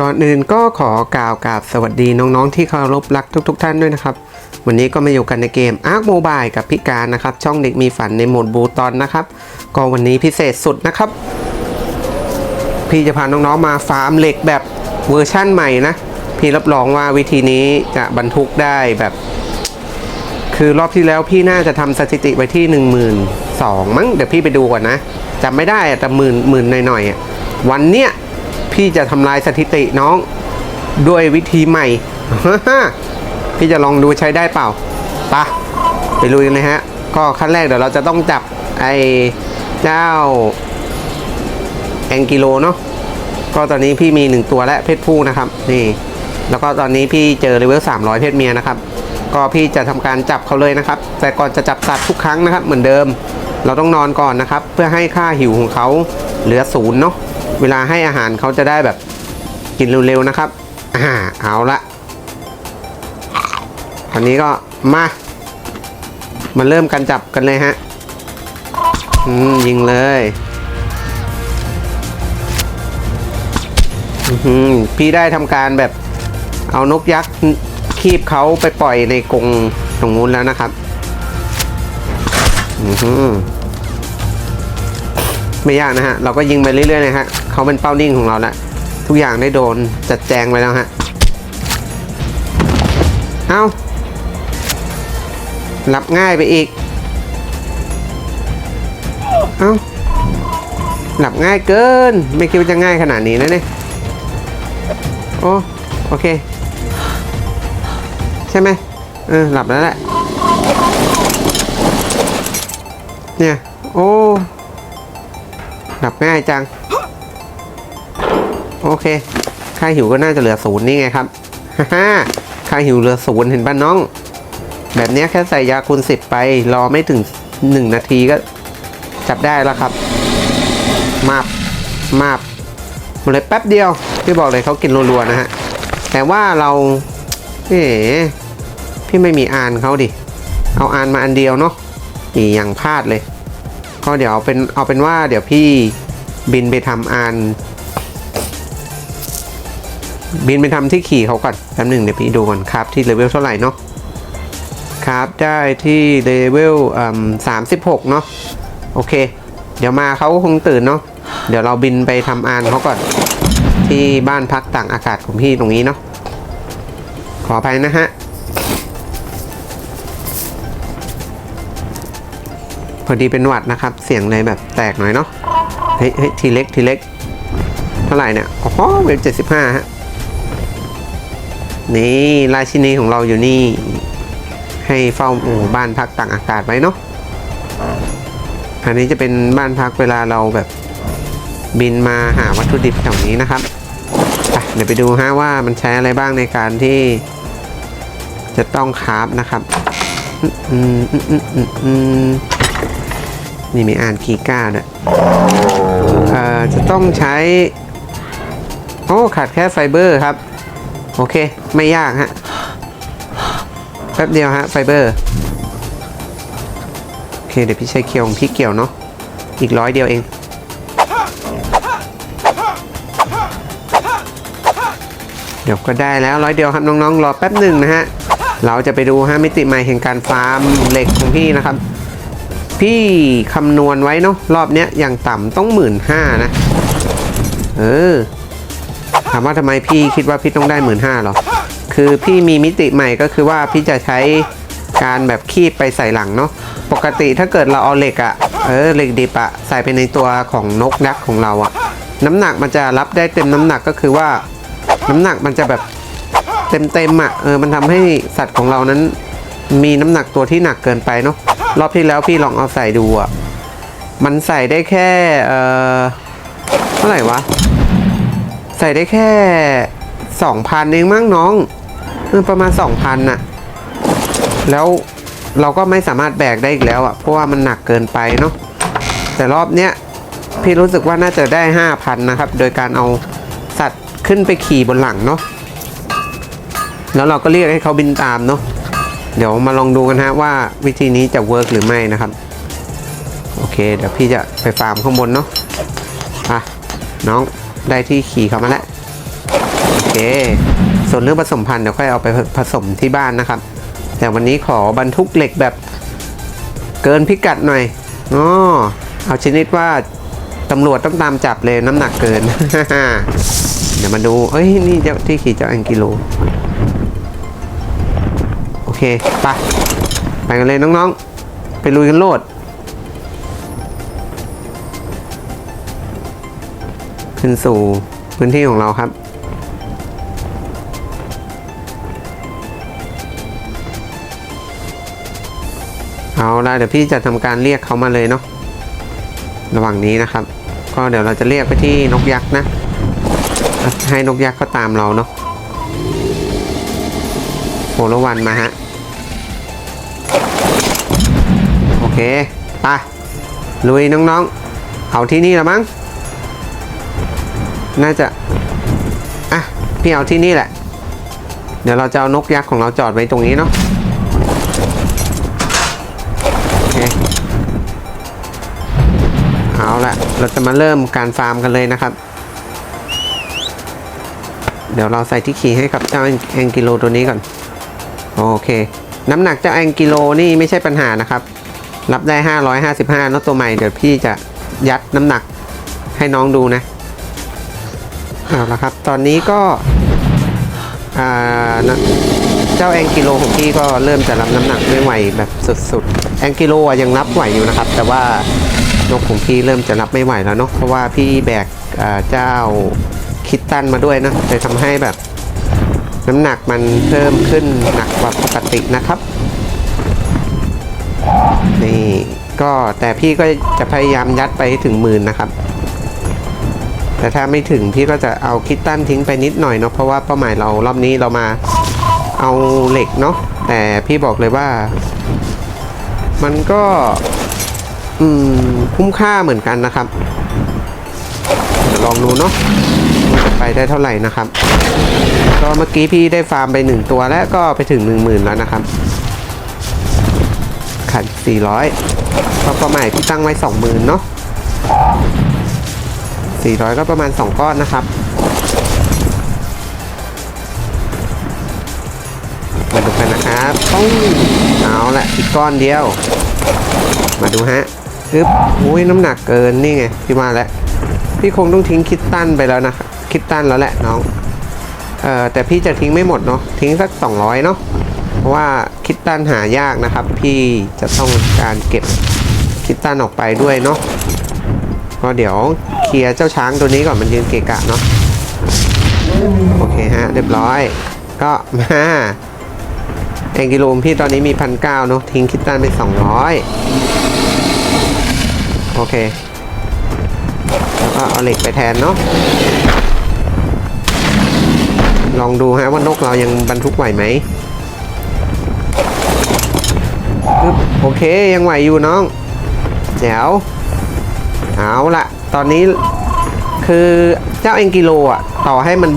ก่อนอื่นก็ขอกล่าวกราบสวัสดีน้องๆ ที่เคารพรักทุกๆท่านด้วยนะครับ วันนี้ก็มาอยู่กันในเกม Ark Mobile กับพิการนะครับ ช่องเด็กมีฝันในโหมดบูตอนนะครับ ก็วันนี้พิเศษสุดนะครับ พี่จะพาน้องๆมาฟาร์มเหล็กแบบเวอร์ชั่นใหม่นะ พี่รับรองว่าวิธีนี้จะบรรทุกได้แบบ คือรอบที่แล้วพี่น่าจะทำสถิติไว้ที่ 1 2 0 0 0มั้งเดี๋ยวพี่ไปดูก่อนนะจำไม่ได้อะแต่หมื่นหมื่นหน่อยๆวันเนี้ย พี่จะทำลายสถิติน้องด้วยวิธีใหม่ พี่จะลองดูใช้ได้เปล่าปะไปลุยกันเลยฮะ ก็ขั้นแรกเดี๋ยวเราจะต้องจับไอ้เจ้าแองกิโลเนาะก็ตอนนี้พี่มีหนึ่งตัวและเพศผู้นะครับ นี่ แล้วก็ตอนนี้พี่เจอเลเวล300 เพศเมียนะครับ ก็พี่จะทำการจับเขาเลยนะครับ แต่ก่อนจะจับสัตว์ทุกครั้งนะครับ เหมือนเดิม เราต้องนอนก่อนนะครับ เพื่อให้ค่าหิวของเขาเหลือศูนย์เนาะ เวลาให้อาหารเขาจะได้แบบกินเร็วๆนะครับ อ่า เอาละคราวนี้ก็มา มาเริ่มการจับกันเลยฮะ อืม ยิงเลยพี่ได้ทำการแบบเอานกยักษ์คีบเขาไปปล่อยในกรงตรงนู้นแล้วนะครับไม่ยากนะฮะ เราก็ยิงไปเรื่อยๆนะฮะ เขาเป็นเป้านิ่งของเราแล้วทุกอย่างได้โดนจัดแจงไปแล้วฮะ เอาหลับง่ายไปอีก เอาหลับง่ายเกิน ไม่คิดว่าจะง่ายขนาดนี้นะเนี่ยโอ้โอเค ใช่ไหมเออหลับแล้วแหละเนี่ย โอ้หลับง่ายจัง โอเค ค่าหิวก็น่าจะเหลือศูนย์นี่ไงครับฮ่าค่าหิวเหลือศูนย์เห็นป่ะน้อง แบบนี้แค่ใส่ยาคูณสิบไป รอไม่ถึงหนึ่งนาทีก็จับได้แล้วครับ มาบมาบหมดเลยแป๊บเดียวพี่บอกเลยเขากินรัวๆนะฮะ แต่ว่าเรา เอ๋พี่ไม่มีอานเขาดิ เอาอานมาอันเดียวเนาะอีอย่างพลาดเลย ก็เดี๋ยวเอาเป็นเอาเป็นว่าเดี๋ยวพี่บินไปทำอาน บินไปทำที่ขี่เขาก่อนแป๊บหนึ่งเดี๋ยวพี่ดูก่อนครับที่เลเวลเท่าไหร่เนาะครับได้ที่เลเวลสามสิบหกเนาะโอเค เดี๋ยวมาเขาคงตื่นเนาะเดี๋ยวเราบินไปทำอานเขาก่อน ที่บ้านพักต่างอากาศของพี่ตรงนี้เนาะขออภัยนะฮะพอดีเป็นหวัดนะครับ เสียงเลยแบบแตกหน่อยเนาะเฮ้ยเฮ้ยทีเล็กทีเล็ก เท่าไหร่เนี่ยอ๋อเวลเจ็ดสิบห้าฮะ นี่ราชินีของเราอยู่นี่ ให้เฝ้าหมู่บ้านพักต่างอากาศไว้เนาะอันนี้จะเป็นบ้านพักเวลาเราแบบบินมาหาวัตถุดิบแถวนี้นะครับเดี๋ยวไปดูฮะว่ามันใช้อะไรบ้างในการที่ จะต้องคราฟนะครับอืมอืมอืมอืมอืมนี่มีอ่านคีย์การ์ดด้วยเอ่อจะต้องใช้ โอ้ ขาดแค่ไฟเบอร์ครับ โอเค ไม่ยากฮะ แป๊บเดียวฮะไฟเบอร์ โอเค เดี๋ยวพี่ใช้เคียวของพี่เกี่ยวเนาะ อีกร้อยเดียวเอง เดี๋ยวก็ได้แล้วร้อยเดียวครับน้องๆ รอแป๊บหนึ่งนะฮะ เราจะไปดูฮะมิติใหม่แห่งการฟาร์มเหล็กของพี่นะครับ พี่คำนวณไว้เนาะรอบเนี้ยอย่างต่ำต้องหมื่นห้านะ เออามว่าทำไมพี่คิดว่าพี่ต้องได้หมื่นห้าหรอ คือพี่มีมิติใหม่ก็คือว่าพี่จะใช้การแบบคีบไปใส่หลังเนาะ ปกติถ้าเกิดเราเอาเหล็กอะเออเหล็กดิบอะใส่ไปในตัวของนกนักของเราอะน้ำหนักมันจะรับได้เต็มน้ำหนักก็คือว่า น้ำหนักมันจะแบบเต็มเต็มๆอะเออมันทำให้สัตว์ของเรานั้น มีน้ำหนักตัวที่หนักเกินไปเนาะรอบที่แล้วพี่ลองเอาใส่ดูอะมันใส่ได้แค่เออเท่าไหร่วะ ใส่ได้แค่สองพันเองมั้งน้องเออประมาณสองพันน่ะ แล้วเราก็ไม่สามารถแบกได้อีกแล้วอะ เพราะว่ามันหนักเกินไปเนาะแต่รอบเนี้ยพี่รู้สึกว่าน่าจะได้ห้าพันนะครับ โดยการเอาสัตว์ขึ้นไปขี่บนหลังเนาะแล้วเราก็เรียกให้เขาบินตามเนาะเดี๋ยวมาลองดูกันฮะว่าวิธีนี้จะเวิร์กหรือไม่นะครับ โอเค เดี๋ยวพี่จะไปฟาร์มข้างบนเนาะอะน้อง ได้ที่ขี่เขามาแล้วโอเค ส่วนเรื่องผสมพันธุ์เดี๋ยวค่อยเอาไปผสมที่บ้านนะครับ แต่วันนี้ขอบรรทุกเหล็กแบบเกินพิกัดหน่อยอ๋อเอาชนิดว่าตำรวจต้องตามจับเลยน้ำหนักเกิน เดี๋ยวมาดู เอ้ย นี่เจ้าที่ขี่เจ้าแองกิโล โอเค ไป ไปกันเลยน้องๆ ไปลุยกันโลด ขึ้นสู่พื้นที่ของเราครับ เอาละเดี๋ยวพี่จะทำการเรียกเขามาเลยเนาะระหว่างนี้นะครับ ก็เดี๋ยวเราจะเรียกไปที่นกยักษ์นะ ให้นกยักษ์เขาตามเราเนาะโหระวันมาฮะ โอเค ไป ลุยน้องๆ เอาที่นี่ละมั้ง น่าจะ อะ พี่เอาที่นี่แหละ เดี๋ยวเราจะเอานกยักษ์ของเราจอดไว้ตรงนี้เนาะโอเคเอาละเราจะมาเริ่มการฟาร์มกันเลยนะครับ เดี๋ยวเราใส่ที่ขี่ให้กับเจ้าแองกิโลตัวนี้ก่อน โอเค น้ำหนักเจ้าแองกิโลนี่ไม่ใช่ปัญหานะครับ รับได้ 555แล้วตัวใหม่ เดี๋ยวพี่จะยัดน้ำหนักให้น้องดูนะ เอาละครับ ตอนนี้ก็นะเจ้าแองกิโลของพี่ก็เริ่มจะรับน้ำหนักไม่ไหวแบบสุดๆ แองกิโลยังรับไหวอยู่นะครับ แต่ว่านกของพี่เริ่มจะรับไม่ไหวแล้วเนาะเพราะว่าพี่แบกเจ้าคิตตันมาด้วยนะเลยทำให้แบบน้ำหนักมันเพิ่มขึ้นหนักกว่าปกตินะครับนี่ก็แต่พี่ก็จะพยายามยัดไปถึงหมื่นนะครับ แต่ถ้าไม่ถึงพี่ก็จะเอาคิตตันทิ้งไปนิดหน่อยเนาะเพราะว่าเป้าหมายเรารอบนี้เรามาเอาเหล็กเนาะแต่พี่บอกเลยว่า มันก็อืมคุ้มค่าเหมือนกันนะครับลองดูเนาะว่าจะไปได้เท่าไหร่นะครับ ก็เมื่อกี้พี่ได้ฟาร์มไปหนึ่งตัวแล้วก็ไปถึงหนึ่งหมื่นแล้วนะครับขันสี่ร้อยก็เป้าหมายที่ตั้งไว้สองหมื่นเนาะ 400 ก็ประมาณ 2 ก้อนนะครับ มาดูกันนะครับต้องเอาละอีกก้อนเดียว มาดูฮะอึ๊บอุ้ยน้ำหนักเกินนี่ไงพี่มาแล้ว พี่คงต้องทิ้งคิดตันไปแล้วนะคิดตันแล้วแหละน้องเอ่อแต่พี่จะทิ้งไม่หมดเนาะทิ้งสัก 200 เนาะเพราะว่าคิดตันหายากนะครับ พี่จะต้องการเก็บคิดตันออกไปด้วยเนาะก็เดี๋ยว ลียร์เจ้าช้างตัวนี้ก่อนมันยืนเกะกะเนาะโอเคฮะ เรียบร้อย ก็มาแองกิโลมพี่ตอนนี้มีพันเก้าเนาะทิ้งคิดตันไปสองร้อยโอเคแล้วก็เอาเหล็กไปแทนเนาะลองดูฮะว่านกเรายังบรรทุกไหวไหมโอเคยังไหวอยู่น้องเดี๋ยวเอาละ ตอนนี้คือเจ้าเองกิโลอะ ต่อให้มัน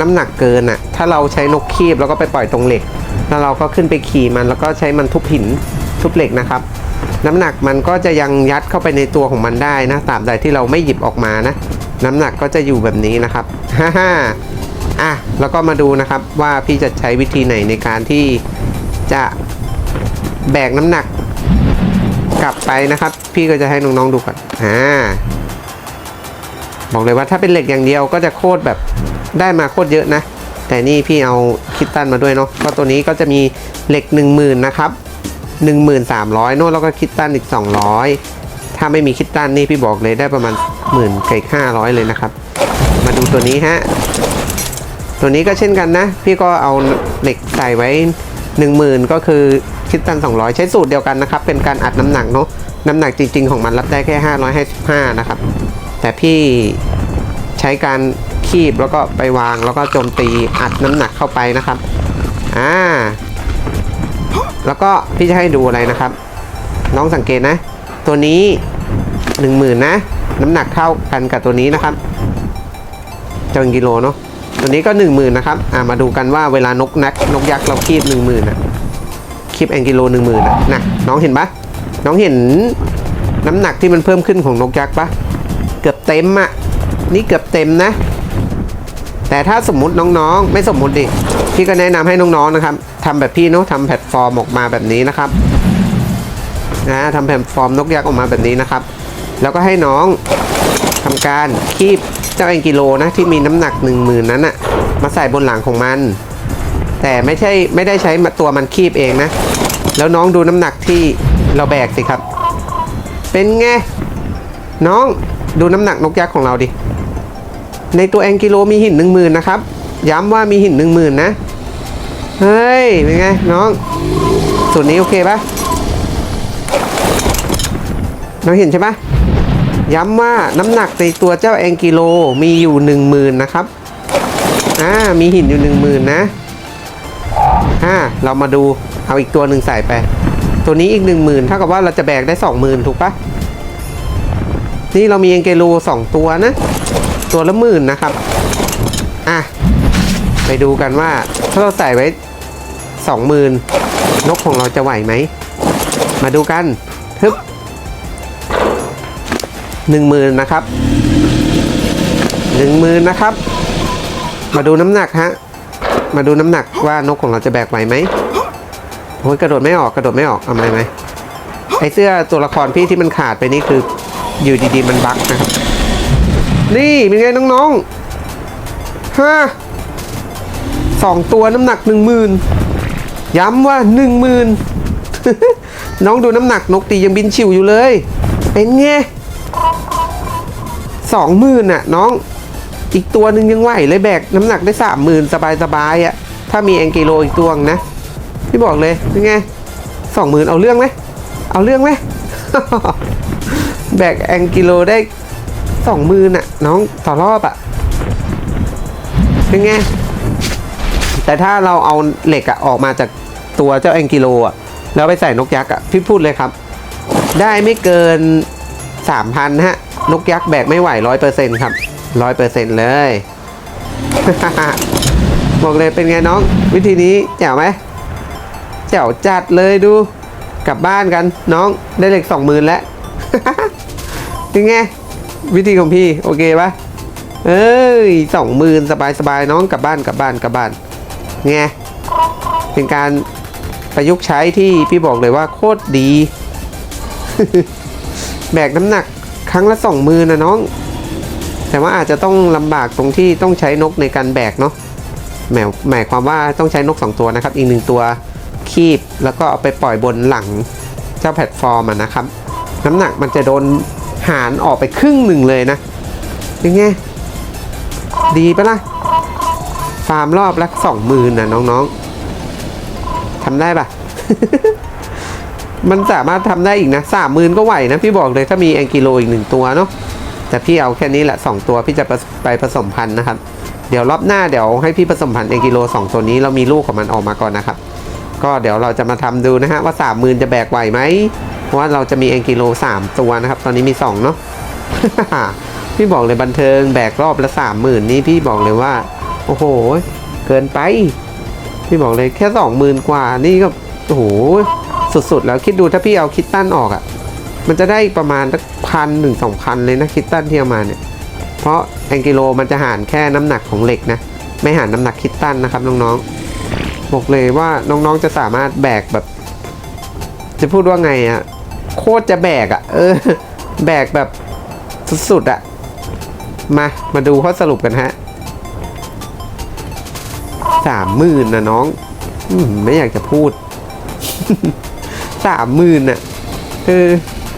น้ำหนักเกินอะ ถ้าเราใช้นกคีบแล้วก็ไปปล่อยตรงเหล็ก แล้วเราก็ขึ้นไปขี่มันแล้วก็ใช้มันทุบหินทุบเหล็กนะครับ น้ำหนักมันก็จะยังยัดเข้าไปในตัวของมันได้นะตราบใดที่เราไม่หยิบออกมานะ น้ำหนักก็จะอยู่แบบนี้นะครับฮ่าฮ่าอะแล้วก็มาดูนะครับว่าพี่จะใช้วิธีไหนในการที่จะแบกน้ำหนักกลับไปนะครับ พี่ก็จะให้น้องๆดูก่อนอ่า บอกเลยว่าถ้าเป็นเหล็กอย่างเดียวก็จะโคตรแบบได้มาโคตรเยอะนะ แต่นี่พี่เอาคิตตันมาด้วยเนาะก็ตัวนี้ก็จะมีเหล็ก 1 0,000นะครับ1300 โน่นแล้วก็คิตตันอีก 200 ถ้าไม่มีคิตตันนี่พี่บอกเลยได้ประมาณหมื่นกับอีก500เลยนะครับ มาดูตัวนี้ฮะตัวนี้ก็เช่นกันนะ พี่ก็เอาเหล็กใส่ไว้ 10,000 ก็คือคิดตัน 200 ใช้สูตรเดียวกันนะครับ เป็นการอัดน้ำหนักเนาะน้ำหนักจริง ๆ ของมันรับได้แค่ 555 นะครับ แต่พี่ใช้การคีบแล้วก็ไปวางแล้วก็โจมตีอัดน้ำหนักเข้าไปนะครับอ่าแล้วก็พี่จะให้ดูอะไรนะครับ น้องสังเกตนะ ตัวนี้ 10,000 นะ น้ำหนักเท่ากันกับตัวนี้นะครับจนกิโลเนาะตัวนี้ก็ 10,000 นะครับอ่ามาดูกันว่าเวลานกนักนกยักษ์เราคีบ 10,000อะคลิปแองกิโลหนึ่งหมื่นะนะน้องเห็นปะน้องเห็นน้ำหนักที่มันเพิ่มขึ้นของนกยักษ์ปะ เต็มอะนี่เกือบเต็มนะ แต่ถ้าสมมุติน้องๆ ไม่สมมุติดิพี่ก็แนะนำให้น้องๆนะครับทำแบบพี่เนาะทำแพลตฟอร์มออกมาแบบนี้นะครับนะทำแพลตฟอร์มนกยักษ์ออกมาแบบนี้นะครับ แล้วก็ให้น้องทำการคีบเจ้าแองกิโลนะที่มีน้ำหนัก 1 0,000นั้นอะมาใส่บนหลังของมัน แต่ไม่ใช่ไม่ได้ใช้ตัวมันคีบเองนะ แล้วน้องดูน้ำหนักที่เราแบกสิครับ เป็นไงน้อง ดูน้ำหนักนกยักษ์ของเราดิ ในตัวแองกิโลมีหินหนึ่งหมื่นนะครับ ย้ำว่ามีหินหนึ่งหมื่นนะ เฮ้ย เป็นไงน้องส่วนนี้โอเคปะน้องเห็นใช่ปะย้ำว่าน้ำหนักในตัวเจ้าแองกิโลมีอยู่หนึ่งหมื่นนะครับอ่ามีหินอยู่หนึ่งหมื่นนะอ่าเรามาดูเอาอีกตัวหนึ่งใส่ไป ตัวนี้อีกหนึ่งหมื่นเท่ากับว่าเราจะแบกได้สองหมื่นถูกปะ นี่เรามีแองเกโลสองตัวนะ ตัวละหมื่นนะครับ อะ ไปดูกันว่า ถ้าเราใส่ไว้สองหมื่นนกของเราจะไหวไหม มาดูกันทึบหนึ่งหมื่นนะครับหนึ่งหมื่นนะครับ มาดูน้ำหนักฮะ มาดูน้ำหนักว่านกของเราจะแบกไหวไหมโอ้ยกระโดดไม่ออกกระโดดไม่ออกเอาไหมไหมไอเสื้อตัวละครพี่ที่มันขาดไปนี่คือ อยู่ดีๆมันบั๊กนะครับ นี่เป็นไงน้องๆห้าสองตัวน้ำหนักหนึ่งหมื่นย้ำว่าหนึ่งหมื่นน้องดูน้ำหนักนกตียังบินชิวอยู่เลย เป็นไงสองหมื่นน่ะ น้อง อีกตัวหนึ่งยังไหวเลยแบกน้ำหนักได้สามหมื่นสบายสบายๆอะ่ะ ถ้ามีแองกิโลอีกตัวนะพี่บอกเลยเป็นไงสองหมื่นเอาเรื่องไหมเอาเรื่องไหม แบกแองกิโลได้สองหมื่นอะ น้องต่อรอบอะเป็นไง แต่ถ้าเราเอาเหล็กอะออกมาจากตัวเจ้าแองกิโลอะแล้วไปใส่นกยักษ์อะพี่พูดเลยครับ ได้ไม่เกินสามพันฮะ นกยักษ์แบกไม่ไหวร้อยเปอร์เซ็นต์ครับร้อยเปอร์เซ็นต์เลย บอกเลยเป็นไงน้อง วิธีนี้แจ๋วไหมแจ๋วจัดเลยดู กลับบ้านกันน้องได้เหล็กสองหมื่นแล้ว เป็นไง วิธีของพี่ โอเคปะเอ้ยสองหมื่นสบายสบายๆน้องกลับบ้านกลับบ้านกลับบ้านไงเป็นการประยุกต์ใช้ที่พี่บอกเลยว่าโคตรดี แบกน้ำหนักครั้งละสองมือนะน้อง แต่ว่าอาจจะต้องลำบากตรงที่ต้องใช้นกในการแบกเนาะหมายหมายความว่าต้องใช้นกสองตัวนะครับ อีกหนึ่งตัวคีบแล้วก็เอาไปปล่อยบนหลังเจ้าแพลตฟอร์มนะครับ น้ำหนักมันจะโดน หารออกไปครึ่งหนึ่งเลยนะเป็นไงดีปะล่ะฟาร์มรอบละสองหมื่นนะน้องๆทำได้ปะมันสามารถทำได้อีกนะสามหมื่นก็ไหวนะ พี่บอกเลยถ้ามีแองกิโลอีกหนึ่งตัวเนาะแต่พี่เอาแค่นี้แหละสองตัวพี่จะไปผสมพันธุ์นะครับ เดี๋ยวรอบหน้าเดี๋ยวให้พี่ผสมพันธุ์แองกิโลสองตัวนี้เรามีลูกของมันออกมาก่อนนะครับ ก็เดี๋ยวเราจะมาทำดูนะฮะว่าสามหมื่นจะแบกไหวไหม เพราะว่าเราจะมีแองกิโลสามตัวนะครับ ตอนนี้มีสองเนาะพี่บอกเลยบันเทิงแบกรอบละสามหมื่นนี่พี่บอกเลยว่า โอ้โห เกินไป พี่บอกเลยแค่สองหมื่นกว่านี่ก็โอ้โหสุดๆ แล้วคิดดูถ้าพี่เอาคิตตันออกอะ่ะ มันจะได้ประมาณสักพันหนึ่งสองพันเลยนะคิตตันที่เอามาเนี่ย เพราะแองกิโลมันจะหารแค่น้ำหนักของเหล็กนะ ไม่หารน้ำหนักคิตตันนะครับน้องๆบอกเลยว่าน้องๆจะสามารถแบกแบบ จะพูดว่าไงอะ่ะโคตรจะแบกอะ่ะเออ แบกแบบสุดๆอะ่ะมา มาดูข้อสรุปกันฮะสามหมื่นนะน้องอมไม่อยากจะพูดสามหมื่นน่ะเออ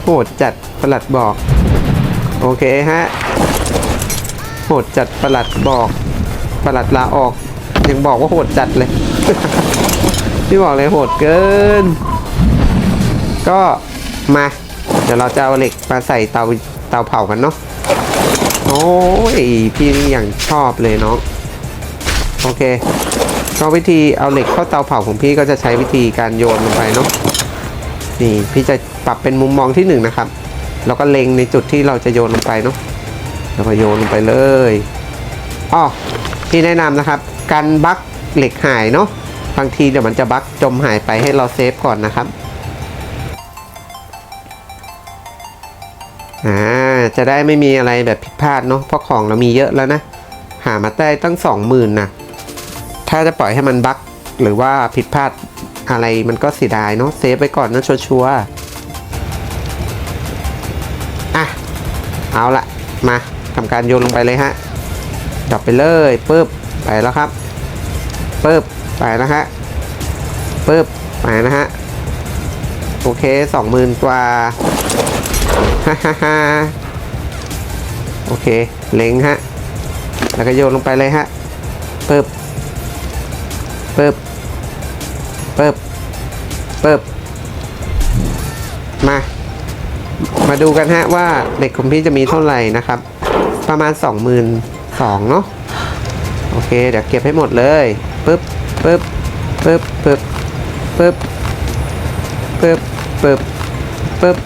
โหดจัดประหลัดบอก โอเคฮะโหดจัดประหลัดบอกประหลัดลาออก ยังบอกว่าโหดจัดเลย พี่บอกเลยโหดเกิน ก็มา เดี๋ยวเราจะเอาเหล็กมาใส่เตาเตาเผากันเนาะโอ้ยพี่อย่างชอบเลยเนาะโอเคก็วิธีเอาเหล็กเข้าเตาเผาของพี่ก็จะใช้วิธีการโยนลงไปเนาะนี่พี่จะปรับเป็นมุมมองที่หนึ่งนะครับแล้วก็เล็งในจุดที่เราจะโยนลงไปเนาะแล้วก็โยนลงไปเลยอ๋อพี่แนะนำนะครับกันบั๊กเหล็กหายเนาะบางทีเดี๋ยวมันจะบั๊กจมหายไปให้เราเซฟก่อนนะครับ อ่าจะได้ไม่มีอะไรแบบผิดพลาดเนาะเพราะของเรามีเยอะแล้วนะ หามาได้ตั้งสองหมื่นนะถ้าจะปล่อยให้มันบั๊กหรือว่าผิดพลาดอะไรมันก็เสียดายเนาะเซฟไปก่อนนะชัวร์ๆอะเอาละมาทำการโยนลงไปเลยฮะดรอปไปเลยปึ๊บไปแล้วครับปึ๊บไปแล้วฮะปึ๊บไปนะฮะโอเคสองหมื่นกว่า ฮ่าฮ่าฮ่าโอเค เล็งฮะ แล้วก็โยนลงไปเลยฮะปึ๊บปึ๊บปึ๊บปึ๊บมา มาดูกันฮะว่าเด็กของพี่จะมีเท่าไหร่นะครับ ประมาณ 2 2 0 0 0เนาะ โอเค เดี๋ยวเก็บให้หมดเลยปึ๊บปึ๊บปึ๊บปึ๊บปึ๊บปึ๊บปึ๊บปึ๊บ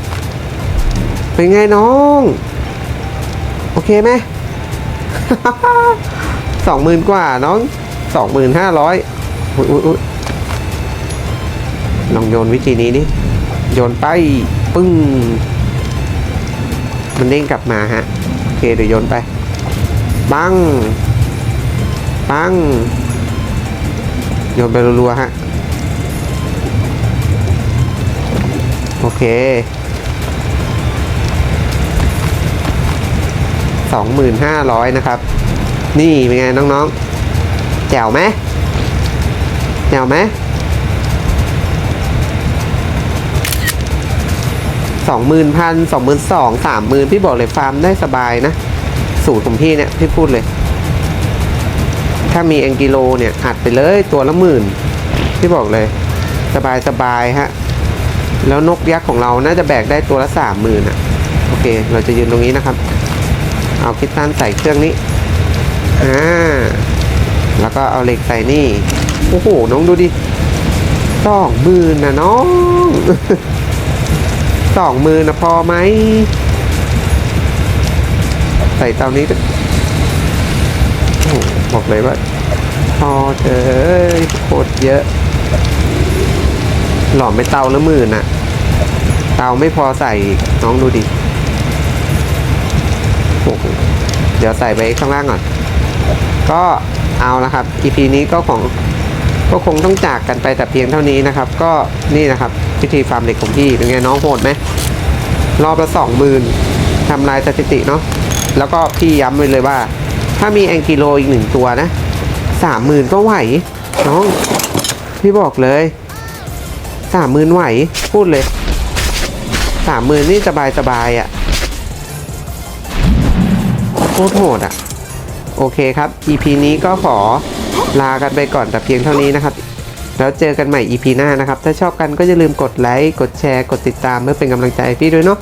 เป็นไงน้อง โอเคไหมสองหมื่นกว่าน้องสองหมื่นห้าร้อยอุ้ยอุ้ยอุ้ยลองโยนวิธีนี้นี่โยนไปปึ้ง มันเด้งกลับมาฮะ โอเคเดี๋ยวโยนไป ปัง ปัง โยนไปรัวๆฮะ โอเค 2,500นะครับ นี่เป็นไงน้องๆ แจ๋วไหมแจ๋วไหมสองหมื่นพันสองหมื่นสองสามหมื่นพี่บอกเลยฟาร์มได้สบายนะ สูตรของพี่เนี่ย พี่พูดเลย ถ้ามีแองกิโลเนี่ยอัดไปเลยตัวละหมื่นพี่บอกเลย สบายสบายฮะ แล้วนกยักษ์ของเราน่าจะแบกได้ตัวละสามหมื่นอะ โอเค เราจะยืนตรงนี้นะครับ เอาคิดตันใส่เครื่องนี้อ่าแล้วก็เอาเหล็กใส่นี่โอ้โหน้องดูดิสองหมื่นนะน้องสองหมื่นนะพอไหมใส่เตานี้บอกเลยว่าพอเจอโคตรเยอะ หล่อไม่เตาละหมื่นอะเตาไม่พอใส่น้องดูดิ โอ้โหเดี๋ยวใส่ไปข้างล่างก่อน ก็เอาละครับ EP นี้ก็ของก็คงต้องจากกันไปแต่เพียงเท่านี้นะครับ ก็นี่นะครับวิธีฟาร์มเหล็กของพี่เป็นไงน้องโหดไหมรอบละสองหมื่นทำลายสถิติเนาะแล้วก็พี่ย้ำไว้เลยว่า ถ้ามีแองกิโลอีกหนึ่งตัวนะสามหมื่นก็ไหว น้อง พี่บอกเลยสามหมื่นไหว พูดเลยสามหมื่นนี่สบายสบายอะ่ะ ตรโหดอะ โอเคครับ EP นี้ก็ขอลากันไปก่อนแต่เพียงเท่านี้นะครับ แล้วเจอกันใหม่ EP หน้านะครับ ถ้าชอบกันก็อย่าลืมกดไลค์ กดแชร์ กดติดตามเพื่อเป็นกำลังใจพี่ด้วยเนาะ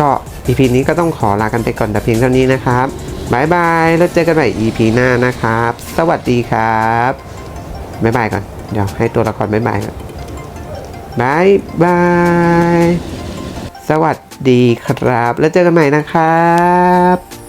ก็ EP นี้ก็ต้องขอลากันไปก่อนแต่เพียงเท่านี้นะครับบายบาย แล้วเจอกันใหม่ EP หน้านะครับ สวัสดีครับบายบายก่อน เดี๋ยวให้ตัวละครบายบายก่อนบายบาย สวัสดีครับ แล้วเจอกันใหม่นะครับ